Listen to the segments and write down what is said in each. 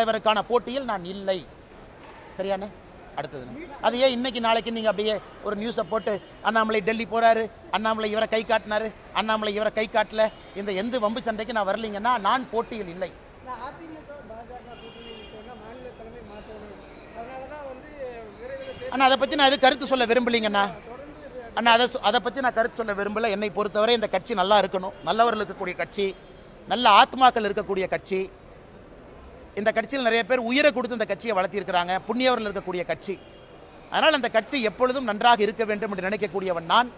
தலைவருக்கான போட்டியில் நான் இல்லை. சரியானே அடுத்தது அது ஏன் இன்னைக்கு நாளைக்கு நீங்க அப்படியே ஒரு நியூஸை போட்டு அண்ணாமலை டெல்லி போறாரு அண்ணாமலை இவரை கை காட்டினாரு அண்ணாமலை இவரை கை காட்டல இந்த எந்த வம்பு சண்டைக்கு நான் வரலீங்கன்னா நான் போட்டியில் இல்லை. அண்ணா அதை பத்தி நான் எது கருத்து சொல்ல விரும்பலீங்கண்ணா? அண்ணா அதை அதை பத்தி நான் கருத்து சொல்ல விரும்பல. என்னை பொறுத்தவரை இந்த கட்சி நல்லா இருக்கணும். நல்லவர்கள் இருக்கக்கூடிய கட்சி நல்ல ஆத்மாக்கள் இருக்கக்கூடிய கட்சி. இந்த கட்சியில் நிறைய பேர் உயிரை கொடுத்து இந்த கட்சியை வளர்த்திருக்கிறாங்க புண்ணியவர்கள் இருக்கக்கூடிய கட்சி. அதனால் அந்த கட்சி எப்பொழுதும் நன்றாக இருக்க வேண்டும் என்று நினைக்கக்கூடியவன் நான்.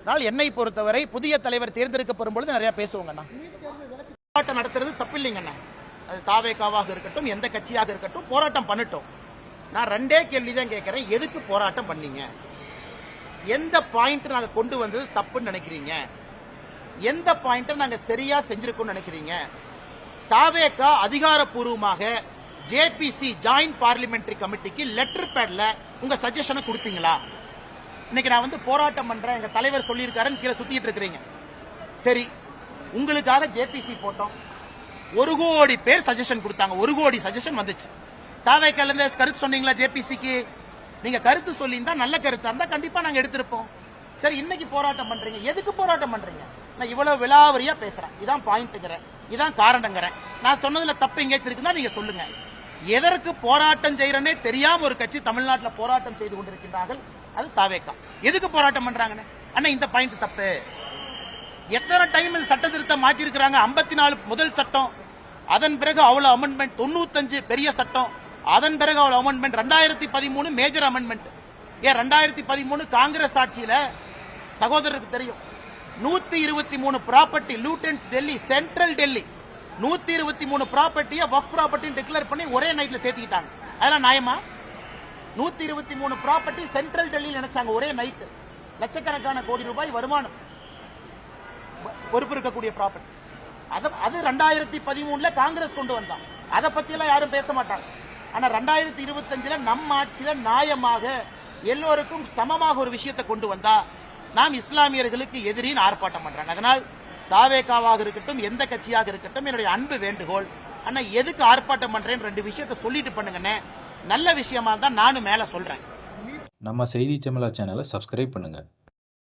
அதனால் என்னை பொறுத்தவரை புதிய தலைவர் தேர்ந்தெடுக்கப்படும் பொழுது நிறைய பேசுவோங்கண்ணா போராட்டம் நடத்துறது தப்பில்லைங்கண்ணா அது தாவேக்காவாக இருக்கட்டும் எந்த கட்சியாக இருக்கட்டும் போராட்டம் பண்ணட்டும். நான் ரெண்டே கேள்வி தான் கேட்குறேன். எதுக்கு போராட்டம் பண்ணீங்க? எந்த பாயிண்ட் நாங்கள் கொண்டு வந்தது தப்புன்னு நினைக்கிறீங்க? எந்த பாயிண்ட்டை நாங்க சரியா செஞ்சிருக்கோம்னு நினைக்கிறீங்க? தாவேக்கா அதிகாரப்பூர்வமாக ஜேபிசி ஜாயின்ட் பார்லிமெண்டரி கமிட்டிக்கு லெட்டர் பேட்ல உங்க சஜஷனை கொடுத்தீங்களா? இன்னைக்கு நான் வந்து போராட்டம் பண்றேன் எங்க தலைவர் சொல்லியிருக்காருன்னு கீழே சுத்திட்டு இருக்கிறீங்க. சரி உங்களுக்காக ஜேபிசி போட்டோம். ஒரு கோடி பேர் சஜஷன் கொடுத்தாங்க. ஒரு கோடி சஜஷன் வந்துச்சு. தாவேக்கால இருந்து கருத்து சொன்னீங்களா ஜேபிசிக்கு நீங்க கருத்து சொல்லியிருந்தா நல்ல கருத்தா இருந்தா கண்டிப்பா நாங்க எடுத்திருப்போம். சரி இன்னைக்கு போராட்டம் பண்றீங்க. எதுக்கு போராட்டம் பண்றீங்க? நான் இவ்வளவு விலாவரியா பேசுறேன். இதான் பாயிண்ட்டுங்கிறேன் இதான் காரணங்கிறேன். நான் சொன்னதுல தப்பு எங்கேயாச்சும் இருக்குன்னா நீங்க சொல்லுங்க. எதற்கு போராட்டம் செய்யறனே தெரியாம ஒரு கட்சி தமிழ்நாட்டில் போராட்டம் செய்து கொண்டிருக்கின்றார்கள்? அது தாவேக்கா. எதுக்கு போராட்டம் பண்றாங்கன்னு? அண்ணா இந்த பாயிண்ட் தப்பு. எத்தனை டைம் சட்ட திருத்தம் மாற்றிருக்கிறாங்க? ஐம்பத்தி நாலு முதல் சட்டம். அதன் பிறகு அவ்வளவு அமெண்ட்மெண்ட் தொண்ணூத்தஞ்சு பெரிய சட்டம். அதன் பிறகு அவ்வளவு அமெண்ட்மெண்ட் ரெண்டாயிரத்தி பதிமூணு மேஜர் அமெண்ட்மெண்ட் ஏன் ரெண்டாயிரத்தி பதிமூணு காங்கிரஸ் ஆட்சியில சகோதரருக்கு தெரியும். நூத்தி இருபத்தி மூணு property Lutyens Delhi central Delhi நூத்தி இருபத்தி மூணு ப்ராப்பர்ட்டியை வஃப் ப்ராப்பர்ட்டி டிக்ளேர் பண்ணி ஒரே நைட்ல சேர்த்துக்கிட்டாங்க. அதெல்லாம் நியாயமா? நூத்தி இருபத்தி மூணு ப்ராப்பர்ட்டி சென்ட்ரல் டெல்லியில் நினைச்சாங்க ஒரே நைட்டு லட்சக்கணக்கான கோடி ரூபாய் வருமானம். பொறுப்பு இருக்கக்கூடிய ப்ராப்பர்ட்டி அது அது ரெண்டாயிரத்தி பதிமூணுல காங்கிரஸ் கொண்டு வந்தான். அதை பத்தி எல்லாம் யாரும் பேச மாட்டாங்க. ஆனா ரெண்டாயிரத்தி இருபத்தஞ்சுல நம் ஆட்சியில நியாயமாக எல்லோருக்கும் சமமாக ஒரு விஷயத்தை கொண்டு வந்தா நாம் இஸ்லாமியர்களுக்கு எதிரின்னு ஆர்ப்பாட்டம் பண்றாங்க. அதனால் தாவேகாவாக இருக்கட்டும் எந்த கட்சியாக இருக்கட்டும் என்னுடைய அன்பு வேண்டுகோள். ஆனா எதுக்கு ஆர்ப்பாட்டம் பண்றேன்னு ரெண்டு விஷயத்தை சொல்லிட்டு பண்ணுங்கண்ணே. நல்ல விஷயமா இருந்தா நானும் மேல சொல்றேன். நம்ம செய்தி தமிழா சேனலை சப்ஸ்கிரைப் பண்ணுங்கள்